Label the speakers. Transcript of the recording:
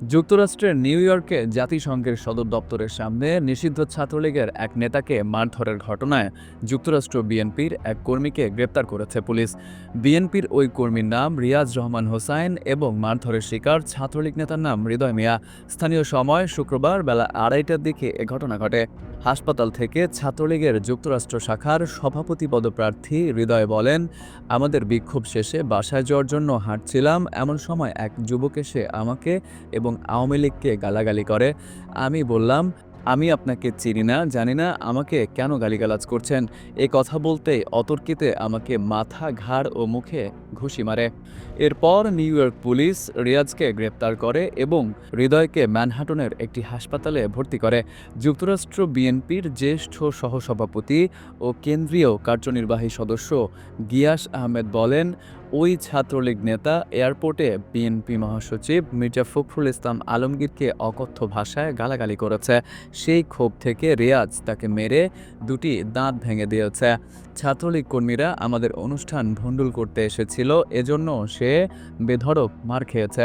Speaker 1: যুক্তরাষ্ট্রের নিউ ইয়র্কে জাতিসংঘের সদর দপ্তরের সামনে নিষিদ্ধ ছাত্রলীগের এক নেতাকে মারধরের ঘটনায় যুক্তরাষ্ট্র বিএনপির এক কর্মীকে গ্রেপ্তার করেছে পুলিশ। বিএনপির ওই কর্মীর নাম রিয়াজ রহমান হোসাইন এবং মারধরের শিকার ছাত্রলীগ নেতার নাম হৃদয় মিয়া। স্থানীয় সময় শুক্রবার বেলা আড়াইটার দিকে এ ঘটনা ঘটে। হাসপাতাল থেকে ছাত্রলীগের যুক্তরাষ্ট্র শাখার সভাপতি পদপ্রার্থী হৃদয় বলেন, আমাদের বিক্ষোভ শেষে বাসায় যাওয়ার জন্য হাঁটছিলাম, এমন সময় এক যুবক এসে আমাকে এবং আওয়ামী লীগকে গালাগালি করে। আমি বললাম, আমি আপনাকে চিনি না, জানি না আমাকে কেন গালিগালাজ করছেন। এ কথা বলতেই অতর্কিতে আমাকে মাথা, ঘাড় ও মুখে ঘুষি মারে। এরপর নিউ ইয়র্ক পুলিশ রিয়াজকে গ্রেপ্তার করে এবং হৃদয়কে ম্যানহাটনের একটি হাসপাতালে ভর্তি করে। যুক্তরাষ্ট্র বিএনপির জ্যেষ্ঠ সহসভাপতি ও কেন্দ্রীয় কার্যনির্বাহী সদস্য গিয়াস আহমেদ বলেন ওই ছাত্রলীগ নেতা এয়ারপোর্টে বিএনপি মহাসচিব মির্জা ফখরুল ইসলাম আলমগীরকে অকথ্য ভাষায় গালাগালি করেছে। সেই ক্ষোভ থেকে রিয়াজ তাকে মেরে দুটি দাঁত ভেঙে দিয়েছে। ছাত্রলীগ কর্মীরা আমাদের অনুষ্ঠান ভণ্ডুল করতে এসেছিল, এজন্য সে বেধড়ক মার খেয়েছে।